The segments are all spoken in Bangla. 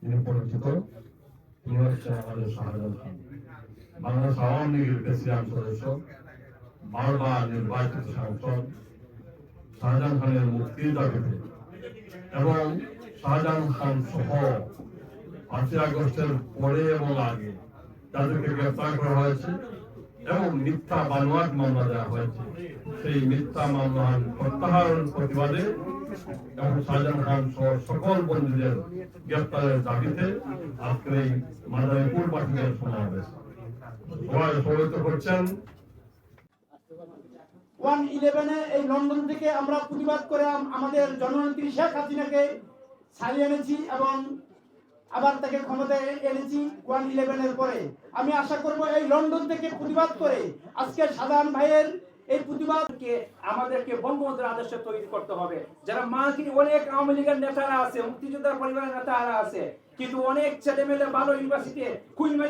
যিনি পরিচিত। তিনি হচ্ছে আমাদের শাহজাহান খান। বাংলাদেশ আওয়ামী লীগের প্রেসিডেন্ট সদস্য, বারবার নির্বাচিত সাংসদ শাহজাহান খানের মুক্তির দাবিতে এবং শাহজাহান খান সহ পাঁচই আগস্টের পরে এবং আগে তাদেরকে গ্রেপ্তার করা হয়েছে। এবং মিথ্যা বানোয়াট মামলা দেওয়া হয়েছে সেই মিথ্যা মামলা প্রত্যাহারের প্রতিবাদে এবং শাহজাহান খান সহ সকল দাবিতে আজকের এই সমাবেশ সবাই করছেন ওয়ান ইলেভেনে এই লন্ডন থেকে আমরা প্রতিবাদ করে আম- আমাদের জননেত্রী শেখ হাসিনাকে ছাড়িয়ে এনেছি এবং আবার তাকে ক্ষমতায় এনেছি ওয়ান ইলেভেনের পরে। আমি আশা করব এই লন্ডন থেকে প্রতিবাদ করে আজকে সাধারণ ভাইয়ের এই প্রতিবাদকে আমাদেরকে বঙ্গবন্ধুর আদর্শ তৈরি করতে হবে। যারা মার্কিন অনেক আওয়ামী লীগের নেতারা আছে, মুক্তিযোদ্ধার পরিবারের নেতারা আছে কিন্তু অনেক ছেলে মেলে ভালো university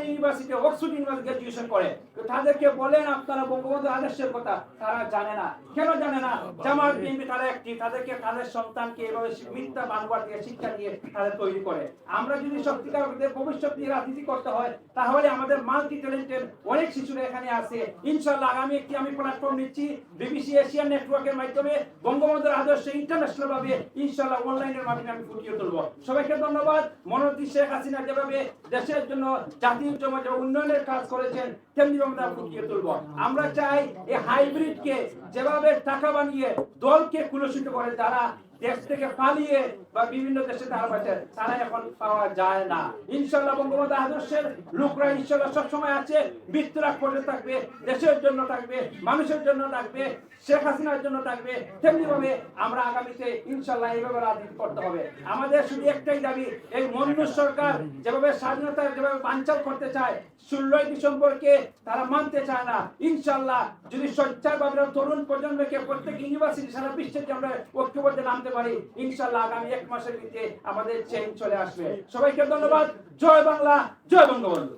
university Oxford university graduation করে। তাদেরকে বলেন আপনারা বঙ্গবন্ধুর আদর্শের কথা, তারা জানে না। কেন জানে না? জামাত বিএনপি তারা একটি, তাদেরকে তাদের সন্তানকে এভাবে মিথ্যা দিয়ে, শিক্ষা দিয়ে তাদের তৈরি করে। আমরা যদি ভবিষ্যৎ নিয়ে রাজনীতি করতে হয়, তাহলে আমাদের মাল্টি ট্যালেন্টেড অনেক শিশুরা এখানে আছে। ইনশাল্লাহ আগামী একটি আমি প্ল্যাটফর্ম নিচ্ছি বিবিসি এশিয়ান নেটওয়ার্কের মাধ্যমে বঙ্গবন্ধুর আদর্শে ইন্টারন্যাশনাল ভাবে ইনশাল্লাহ অনলাইনের মাধ্যমে আমি ফুটিয়ে তুলবো। সবাইকে ধন্যবাদ। মনোনীত শেখ হাসিনা যেভাবে দেশের জন্য জাতির জন্য উন্নয়নের কাজ করেছেন, তেমনি আমরা ফুটিয়ে তুলব। আমরা চাই এই হাইব্রিড কে যেভাবে টাকা বানিয়ে দলকে কুলসিত করে তারা দেশ থেকে পালিয়ে বা বিভিন্ন দেশে তারা তারা এখন পাওয়া যায় না। ইনশাল্লাহ বঙ্গবন্ধু আদর্শের লোকরা ইনশাল্লাহ সবসময় আছে। থাকবে, দেশের জন্য থাকবে, মানুষের জন্য থাকবে, শেখ হাসিনার জন্য থাকবে। তেমনি ভাবে আমরা আগামীতে ইনশাল্লাহ এইভাবে রাজনীতি করতে হবে। আমাদের শুধু একটাই দাবি, এই মন্নু সরকার যেভাবে স্বাধীনতা, যেভাবে বাঞ্চাল করতে চায়, ষোলোই ডিসেম্বরকে তারা মানতে চায় না। ইনশাল্লাহ যদি সোচ্চার ভাবে তরুণ প্রজন্মকে প্রত্যেক ইউনিভার্সিটি সারা বিশ্বে যে আমরা ঐক্যবদ্ধ নামতে পারি ইনশাল্লাহ আগামী এক মাসের ভিতরে আমাদের চেঞ্জ চলে আসবে। সবাইকে ধন্যবাদ। জয় বাংলা, জয় বঙ্গবন্ধু।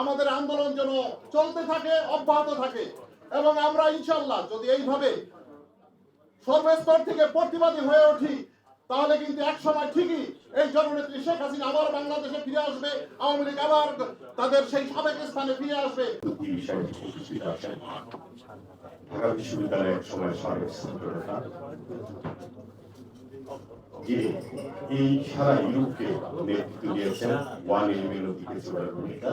আমাদের আন্দোলন যেন চলতে থাকে, অব্যাহত থাকে। এবং আমরা ইনশাল্লাহ যদি এইভাবে সর্বস্তর থেকে প্রতিবাদী হয়ে উঠি তাহলে কিন্তু এক সময় ঠিকই এই জননেত্রী শেখ হাসিনা আবার বাংলাদেশে ফিরে আসবে আওয়ামী লীগ আবার তাদের সেই সাবেক স্থানে ফিরে আসবে। ঢাকা বিশ্ববিদ্যালয়ের সময় সাবেক ছাত্রনেতা। যিনি এই সারা ইউরোপকে নেতৃত্ব দিয়েছেন ওয়ান ইলেভেন অধিকেশ্বরের ভূমিকা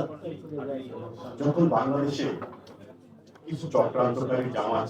যখন বাংলাদেশে কিছু চক্রান্তকারী জামাত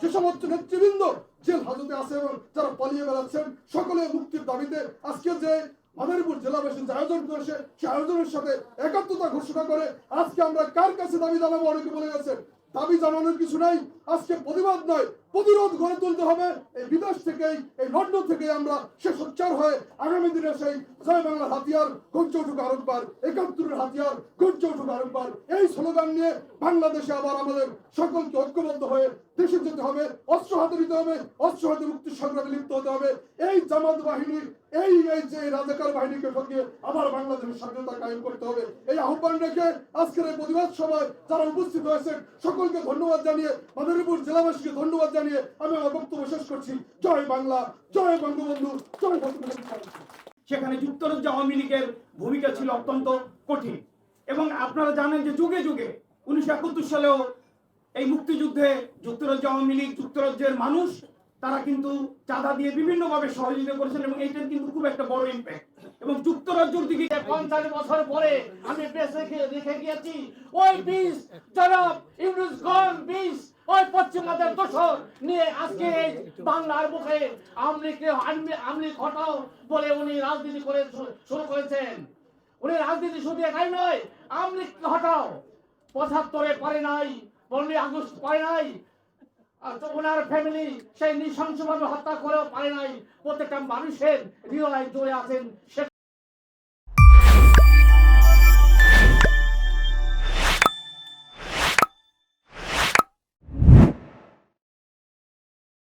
যে সমস্ত নেতৃবৃন্দ জেল হাজতে আছে এবং যারা পালিয়ে বেড়াচ্ছেন, সকলে মুক্তির দাবিতে আজকে যে মাদারীপুর জেলাবাসী যে আয়োজন করেছে সে আয়োজনের সাথে একাত্মতা ঘোষণা করে আজকে আমরা কার কাছে দাবি জানাব অনেকে বলে গেছেন। দাবি জানানোর কিছু নাই আজকে প্রতিবাদ নয়, প্রতিরোধ গড়ে তুলতে হবে। এই বিদেশ থেকেই, এই লন্ডন থেকেই আমরা সে সোচ্চার হয়ে আগামী দিনে সেই জয় বাংলার হাতিয়ার গর্জে উঠুক আরেকবার, একাত্তরের হাতিয়ার গর্জে উঠুক আরেকবার। এই স্লোগান নিয়ে বাংলাদেশে আবার আমাদের সকলকে ঐক্যবদ্ধ হয়ে দেশে যেতে হবে, অস্ত্র হাতে নিতে হবে, অস্ত্র হাতে মুক্তি সংগ্রামে লিপ্ত হতে হবে। এই জামাত বাহিনীর, এই এই যে রাজাকার বাহিনীকে সঙ্গে আবার বাংলাদেশের স্বাধীনতা কায়েম করতে হবে। এই আহ্বান রেখে আজকের এই প্রতিবাদ সভায় যারা উপস্থিত হয়েছেন, সকলকে ধন্যবাদ জানিয়ে মাদারীপুর জেলাবাসীকে ধন্যবাদ জানিয়ে আমি আমার বক্তব্য শেষ করছি। জয় বাংলা, জয় বঙ্গবন্ধু, জয় সেখানে যুক্তরাজ্য আওয়ামী লীগের ভূমিকা ছিল অত্যন্ত কঠিন। এবং আপনারা জানেন যে যুগে যুগে উনিশশো একাত্তর সালেও এই মুক্তিযুদ্ধে যুক্তরাজ্য আওয়ামী লীগ, যুক্তরাজ্যের মানুষ তারা কিন্তু চাঁদা দিয়ে বিভিন্নভাবে সহযোগিতা করেছেন এবং এইটার কিন্তু খুব একটা বড় ইম্প্যাক্ট এবং যুক্তরাজ্যর দিকে পঞ্চাশ বছর পরে আমি গিয়ে রেখে গিয়েছি, ওই বীজ, জনাব ইউনুস খান বীজ, ওই পশ্চিমাদের দোষর নিয়ে আজকে বাংলার মুখে আমলিক হটাও বলে উনি রাজনীতি করে শুরু করেছেন। উনি রাজনীতি শুধু একাই নয় আমলিক হটাও। পঁচাত্তরে পারে নাই, পনেরোই আগস্ট নাই ওনার ফ্যামিলি সেই নৃশংসভাবে হত্যা করেও পারে নাই। প্রত্যেকটা মানুষের হৃদয় জুড়ে আছেন।